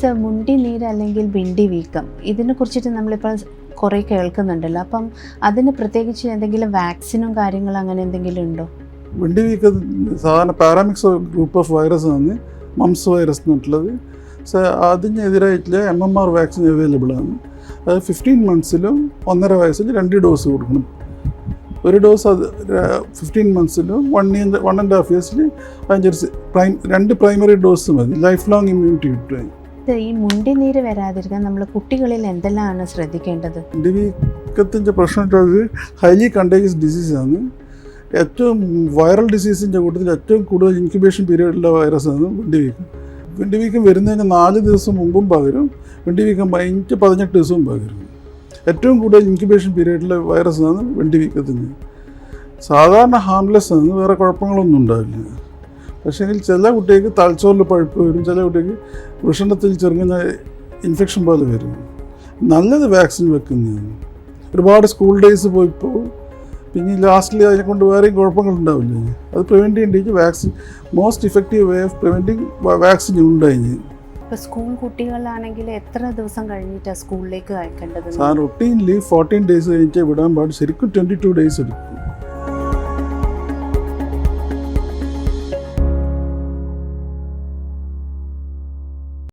Sir മുണ്ടി നീര് അല്ലെങ്കിൽ ബിണ്ടി വീക്കം. ഇതിനെ കുറിച്ചിട്ട് നമ്മളിപ്പോൾ കുറേ കേൾക്കുന്നുണ്ടല്ലോ. അപ്പം അതിന് പ്രത്യേകിച്ച് എന്തെങ്കിലും വാക്സിനും കാര്യങ്ങളും അങ്ങനെ എന്തെങ്കിലും ഉണ്ടോ? മുണ്ടി വീക്കം സാധാരണ പാരാമിക്സ് ഗ്രൂപ്പ് ഓഫ് വൈറസ് ആണ്. മംസ് വൈറസ് എന്നുള്ളത് so അതിനെതിരായിട്ടുള്ള M M R vaccine available ആണ്. അത് ഫിഫ്റ്റീൻ മന്ത്സിലും ഒന്നര വയസ്സിൽ രണ്ട് ഡോസ് കൊടുക്കണം. ഒരു ഡോസ് അത് fifteen മന്ത്സിലും one year one and half ഇയേഴ്സിൽ അതിന്റെ ഒരു പ്രൈം രണ്ട് പ്രൈമറി ഡോസ് മതി. ലൈഫ് ലോങ് ഇമ്മ്യൂണിറ്റി കിട്ടും സർ ഈ മുണ്ടിനീര് വരാതിരിക്കാൻ നമ്മൾ കുട്ടികളിൽ എന്തെല്ലാമാണ് ശ്രദ്ധിക്കേണ്ടത്? മുണ്ടിനീക്കത്തിന്റെ പ്രശ്നം ഹൈലി കണ്ടേജിയസ് ആണ്. ഏറ്റവും വൈറൽ ഡിസീസിന്റെ കൂട്ടത്തിൽ ഏറ്റവും കൂടുതൽ ഇൻക്യുബേഷൻ വൈറസ് ആണ് മുണ്ടിവീക്കം വിണ്ടിവീക്കം വരുന്നതിന് നാല് ദിവസം മുമ്പും പകരും വെണ്ടി പതിനഞ്ച് പതിനെട്ട് ദിവസവും പകരും. ഏറ്റവും കൂടുതൽ ഇൻക്യുബേഷൻ പീരീഡിലെ വൈറസാണ് ആണ് വീക്കത്തിന് സാധാരണ ഹാംലെസ് ആണ് വേറെ കുഴപ്പങ്ങളൊന്നും ഉണ്ടാവില്ല. പക്ഷേങ്കിൽ ചില കുട്ടികൾക്ക് തലച്ചോറിൽ പഴുപ്പ് വരും ചില കുട്ടികൾക്ക് വൃഷണത്തിൽ ചെറുങ്ങനെ ഇൻഫെക്ഷൻ പോലെ വരും. നല്ലത് വാക്സിൻ വെക്കുന്നതാണ്. ഒരുപാട് സ്കൂൾ ഡേയ്സ് പോയിപ്പോൾ പിന്നെ ലാസ്റ്റിൽ അതിനെ കൊണ്ട് വേറെയും കുഴപ്പങ്ങളുണ്ടാവില്ലേ അത് പ്രിവെന്റ് ചെയ്യേണ്ടി vaccine most effective way of preventing vaccine ഉണ്ടായി ഇപ്പോൾ സ്കൂൾ കുട്ടികളാണെങ്കിൽ എത്ര ദിവസം കഴിഞ്ഞിട്ടാണ് സ്കൂളിലേക്ക് അയക്കേണ്ടത്? സാർ റൊട്ടീൻലി ഫോർട്ടീൻ ഡേയ്സ് കഴിഞ്ഞിട്ട് വിടാൻ പാടില്ല ശരിക്കും ട്വന്റി ടു ഡേയ്സ് എടുക്കും.